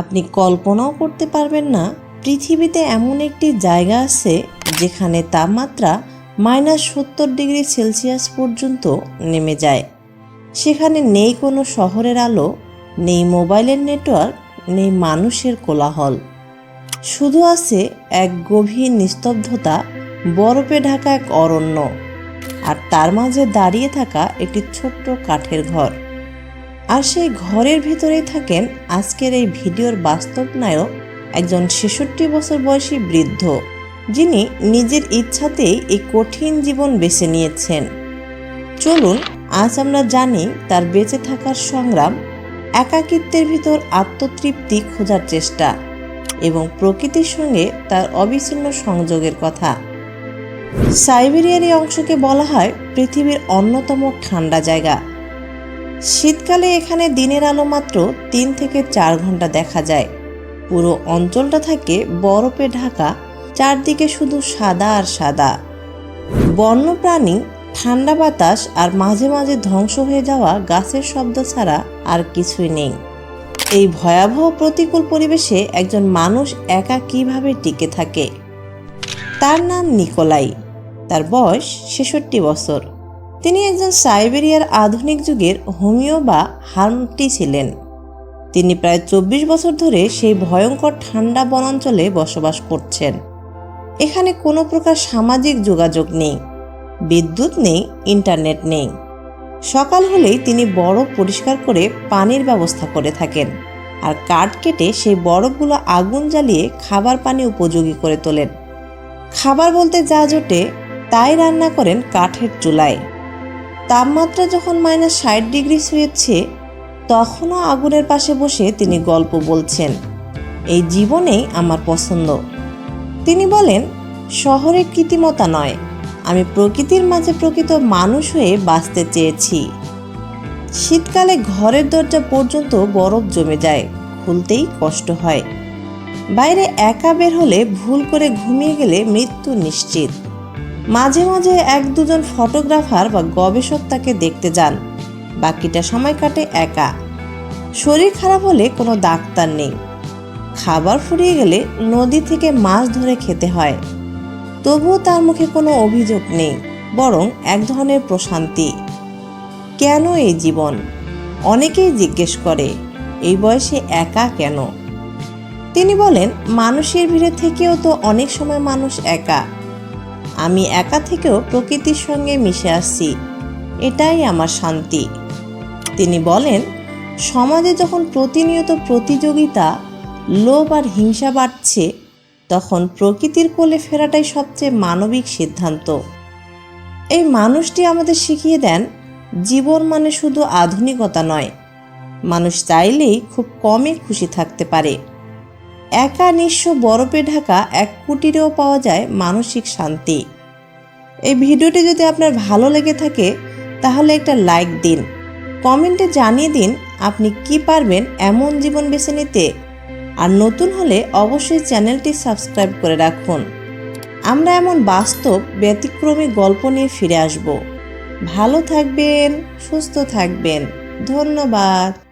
আপনি কল্পনাও করতে পারবেন না, পৃথিবীতে এমন একটি জায়গা আছে যেখানে তাপমাত্রা মাইনাস সত্তর ডিগ্রি সেলসিয়াস পর্যন্ত নেমে যায়। সেখানে নেই কোনো শহরের আলো, নেই মোবাইলের নেটওয়ার্ক, নেই মানুষের কোলাহল। শুধু আছে এক গভীর নিস্তব্ধতা, বরফে ঢাকা এক অরণ্য, আর তার মাঝে দাঁড়িয়ে থাকা একটি ছোট্ট কাঠের ঘর। আর সেই ঘরের ভিতরেই থাকেন আজকের এই ভিডিওর বাস্তব নায়ক একজন ছেষট্টি বছর বয়সী বৃদ্ধ, যিনি নিজের ইচ্ছাতেই এই কঠিন জীবন বেছে নিয়েছেন। চলুন, আজ আমরা জানি তার বেঁচে থাকার সংগ্রাম, একাকিত্বের ভিতর আত্মতৃপ্তি খোঁজার চেষ্টা এবং প্রকৃতির সঙ্গে তার অবিচ্ছিন্ন সংযোগের কথা। সাইবেরিয়ার এই অংশকে বলা হয় পৃথিবীর অন্যতম ঠান্ডা জায়গা। শীতকালে এখানে দিনের আলো মাত্র তিন থেকে চার ঘণ্টা দেখা যায়। পুরো অঞ্চলটা থাকে বরফে ঢাকা, চারদিকে শুধু সাদা আর সাদা। বন্যপ্রাণী, ঠান্ডা বাতাস আর মাঝে মাঝে ধ্বংস হয়ে যাওয়া গাছের শব্দ ছাড়া আর কিছুই নেই। এই ভয়াবহ প্রতিকূল পরিবেশে একজন মানুষ একা কীভাবে টিকে থাকে? তার নাম নিকোলাই। তার বয়স ছেষট্টি বছর। তিনি একজন সাইবেরিয়ার আধুনিক যুগের হোমিও বা হার্মটি ছিলেন। তিনি প্রায় চব্বিশ বছর ধরে সেই ভয়ঙ্কর ঠান্ডা বনাঞ্চলে বসবাস করছেন। এখানে কোনো প্রকার সামাজিক যোগাযোগ নেই, বিদ্যুৎ নেই, ইন্টারনেট নেই। সকাল হলেই তিনি বরফ পরিষ্কার করে পানির ব্যবস্থা করে থাকেন আর কাঠ কেটে সেই বরফগুলো আগুন জ্বালিয়ে খাবার পানি উপযোগী করে তোলেন। খাবার বলতে যা জোটে, তাই রান্না করেন কাঠের চুলায়। তাপমাত্রা যখন মাইনাস ষাট ডিগ্রি ছুঁয়েছে, তখনও আগুনের পাশে বসে তিনি গল্প বলছেন। এই জীবনেই আমার পছন্দ। তিনি বলেন শহরের কৃত্রিমতা নয়। আমি প্রকৃতির মাঝে প্রকৃত মানুষ হয়ে বাঁচতে চেয়েছি। শীতকালে ঘরের দরজা পর্যন্ত বরফ জমে যায়, খুলতেই কষ্ট হয়। বাইরে একা বের হলে ভুল করে ঘুমিয়ে গেলে মৃত্যু নিশ্চিত। মাঝে মাঝে এক দুজন ফটোগ্রাফার বা গবেষক তাকে দেখতে যান। বাকিটা সময় কাটে একা। শরীর খারাপ হলে কোনো ডাক্তার নেই। খাবার ফুরিয়ে গেলে নদী থেকে মাছ ধরে খেতে হয়। তবুও তার মুখে কোনো অভিযোগ নেই, বরং এক ধরনের প্রশান্তি। কেন এই জীবন? অনেকেই জিজ্ঞেস করে, এই বয়সে একা কেন? তিনি বলেন, মানুষের ভিড়ে থেকেও তো অনেক সময় মানুষ একা। আমি একা থেকেও প্রকৃতির সঙ্গে মিশে আসছি। এটাই আমার শান্তি। তিনি বলেন, সমাজে যখন প্রতিনিয়ত প্রতিযোগিতা, লোভ আর হিংসা বাড়ছে, তখন প্রকৃতির কোলে ফেরাটাই সবচেয়ে মানবিক সিদ্ধান্ত। এই মানুষটি আমাদের শিখিয়ে দেন, জীবন মানে শুধু আধুনিকতা নয়। মানুষ চাইলেই খুব কমই খুশি থাকতে পারে। একা নিঃস্ব বরফে ঢাকা এক কুটিরেও পাওয়া যায় মানসিক শান্তি। এই ভিডিওটি যদি আপনার ভালো লেগে থাকে, তাহলে একটা লাইক দিন। কমেন্টে জানিয়ে দিন আপনি কি পারবেন এমন জীবন বেছে নিতে। আর নতুন হলে অবশ্যই চ্যানেলটি সাবস্ক্রাইব করে রাখুন। আমরা এমন বাস্তব, ব্যতিক্রমী গল্প নিয়ে ফিরে আসব। ভালো থাকবেন, সুস্থ থাকবেন। ধন্যবাদ।